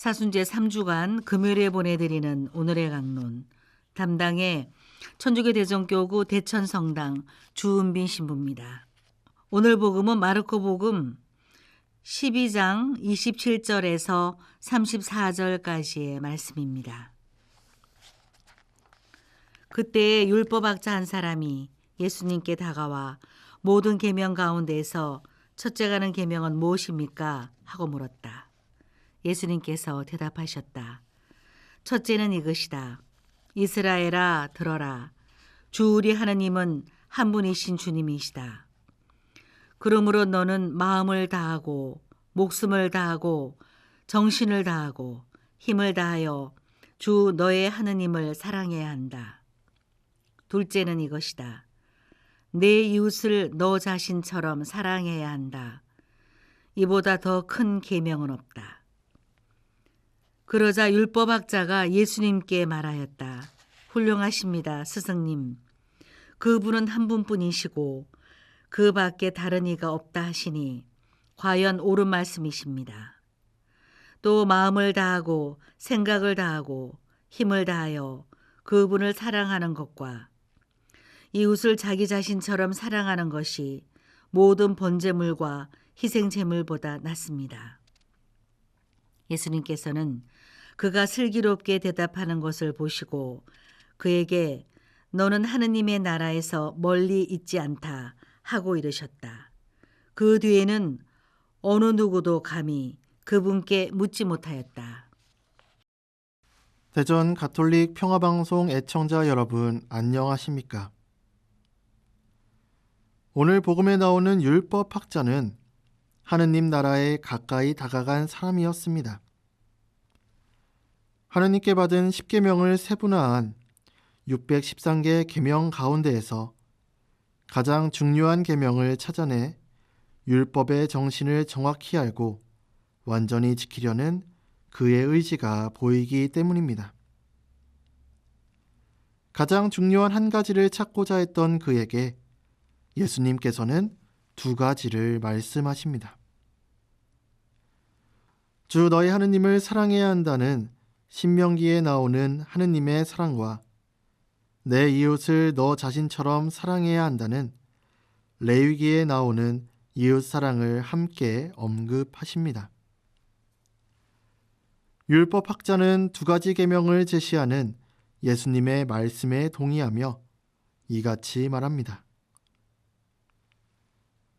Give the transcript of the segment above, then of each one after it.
사순제 3주간 금요일에 보내드리는 오늘의 강론 담당의 천주교 대전교구 대천성당 주은빈 신부입니다. 오늘 복음은 마르코 복음 12장 27절에서 34절까지의 말씀입니다. 그때 율법학자 한 사람이 예수님께 다가와 모든 계명 가운데서 첫째 가는 계명은 무엇입니까? 하고 물었다. 예수님께서 대답하셨다. 첫째는 이것이다. 이스라엘아 들어라. 주 우리 하느님은 한 분이신 주님이시다. 그러므로 너는 마음을 다하고 목숨을 다하고 정신을 다하고 힘을 다하여 주 너의 하느님을 사랑해야 한다. 둘째는 이것이다. 내 이웃을 너 자신처럼 사랑해야 한다. 이보다 더 큰 계명은 없다. 그러자 율법학자가 예수님께 말하였다. 훌륭하십니다, 스승님. 그분은 한 분뿐이시고 그 밖에 다른 이가 없다 하시니 과연 옳은 말씀이십니다. 또 마음을 다하고 생각을 다하고 힘을 다하여 그분을 사랑하는 것과 이웃을 자기 자신처럼 사랑하는 것이 모든 번제물과 희생제물보다 낫습니다. 예수님께서는 그가 슬기롭게 대답하는 것을 보시고 그에게 너는 하느님의 나라에서 멀리 있지 않다 하고 이르셨다. 그 뒤에는 어느 누구도 감히 그분께 묻지 못하였다. 대전 가톨릭 평화방송 애청자 여러분 안녕하십니까? 오늘 복음에 나오는 율법 학자는 하느님 나라에 가까이 다가간 사람이었습니다. 하느님께 받은 10계명을 세분화한 613개 계명 가운데에서 가장 중요한 계명을 찾아내 율법의 정신을 정확히 알고 완전히 지키려는 그의 의지가 보이기 때문입니다. 가장 중요한 한 가지를 찾고자 했던 그에게 예수님께서는 두 가지를 말씀하십니다. 주 너희 하느님을 사랑해야 한다는 신명기에 나오는 하느님의 사랑과 내 이웃을 너 자신처럼 사랑해야 한다는 레위기에 나오는 이웃 사랑을 함께 언급하십니다. 율법 학자는 두 가지 계명을 제시하는 예수님의 말씀에 동의하며 이같이 말합니다.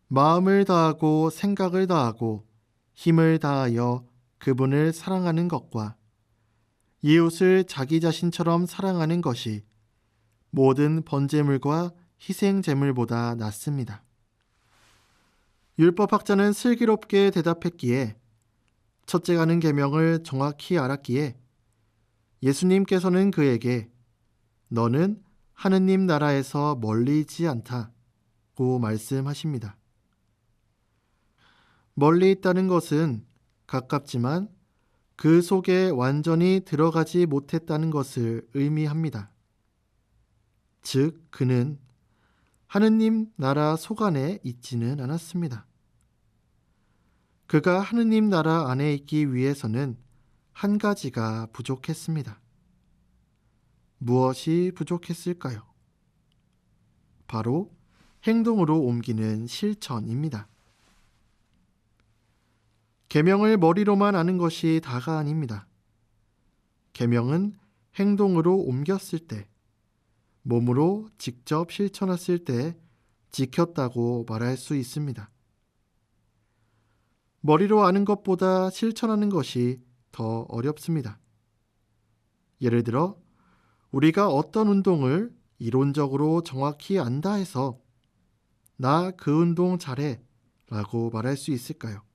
마음을 다하고 생각을 다하고 힘을 다하여 그분을 사랑하는 것과 이웃을 자기 자신처럼 사랑하는 것이 모든 번제물과 희생제물보다 낫습니다. 율법학자는 슬기롭게 대답했기에 첫째가는 계명을 정확히 알았기에 예수님께서는 그에게 너는 하느님 나라에서 멀리 있지 않다고 말씀하십니다. 멀리 있다는 것은 가깝지만 그 속에 완전히 들어가지 못했다는 것을 의미합니다. 즉, 그는 하느님 나라 속 안에 있지는 않았습니다. 그가 하느님 나라 안에 있기 위해서는 한 가지가 부족했습니다. 무엇이 부족했을까요? 바로 행동으로 옮기는 실천입니다. 계명을 머리로만 아는 것이 다가 아닙니다. 계명은 행동으로 옮겼을 때, 몸으로 직접 실천했을 때 지켰다고 말할 수 있습니다. 머리로 아는 것보다 실천하는 것이 더 어렵습니다. 예를 들어, 우리가 어떤 운동을 이론적으로 정확히 안다 해서 나 그 운동 잘해 라고 말할 수 있을까요?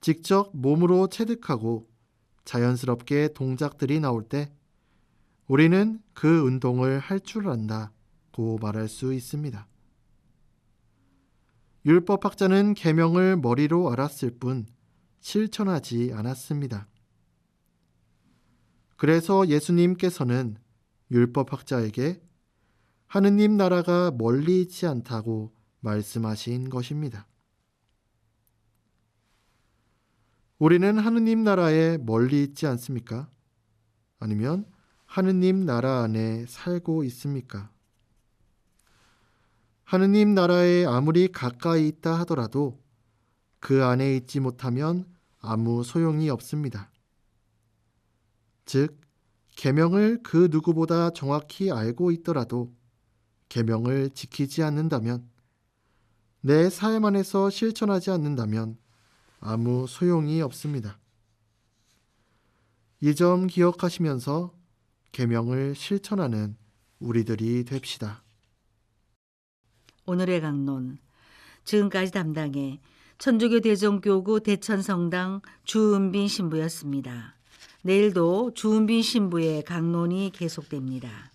직접 몸으로 체득하고 자연스럽게 동작들이 나올 때 우리는 그 운동을 할 줄 안다고 말할 수 있습니다. 율법학자는 계명을 머리로 알았을 뿐 실천하지 않았습니다. 그래서 예수님께서는 율법학자에게 하느님 나라가 멀리 있지 않다고 말씀하신 것입니다. 우리는 하느님 나라에 멀리 있지 않습니까? 아니면 하느님 나라 안에 살고 있습니까? 하느님 나라에 아무리 가까이 있다 하더라도 그 안에 있지 못하면 아무 소용이 없습니다. 즉, 계명을 그 누구보다 정확히 알고 있더라도 계명을 지키지 않는다면 내 삶 안에서 실천하지 않는다면 아무 소용이 없습니다. 이 점 기억하시면서 계명을 실천하는 우리들이 됩시다. 오늘의 강론 지금까지 담당해 천주교 대종교구 대천성당 주은빈 신부였습니다. 내일도 주은빈 신부의 강론이 계속됩니다.